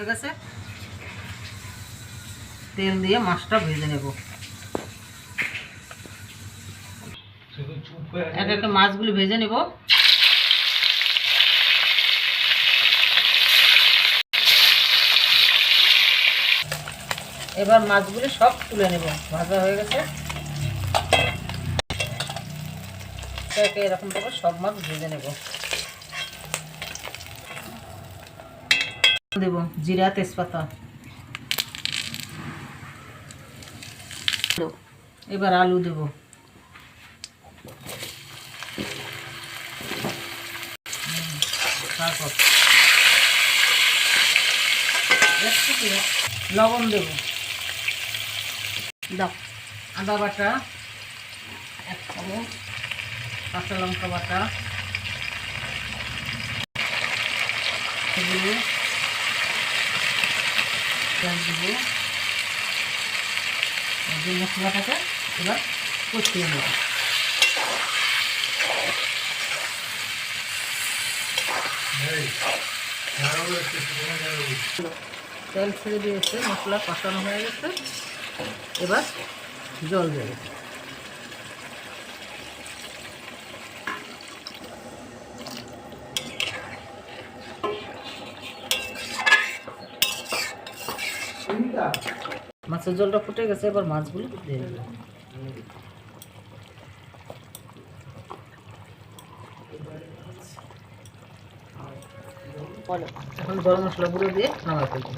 হয়ে গেছে। তেল দিয়ে মাছটা ভেজে নেব। এক একটা মাছগুলি ভেজে নেব। এবার মাছগুলি সব তুলে নেব। ভাজা হয়ে গেছে। এরকম করে সব মাছ ভেজে নেব। দেব, জিরা তেজপাতা। এবার আলু দেব। লবণ দেব। আদা বাটা, এক চামচ, কাঁচা লঙ্কা বাটা পেঁয়াজ দেবো এই মশলাটাকে এবার কষিয়ে নেব। তেল ছেড়ে দিয়েছে মশলা কষানো হয়ে গেছে। এবার জল দেবে। মাছের জলটা ফুটে গেছে এবার মাছগুলো দিয়ে এখন গরম মশলা গুঁড়ো দিয়ে নামাই ফেলব।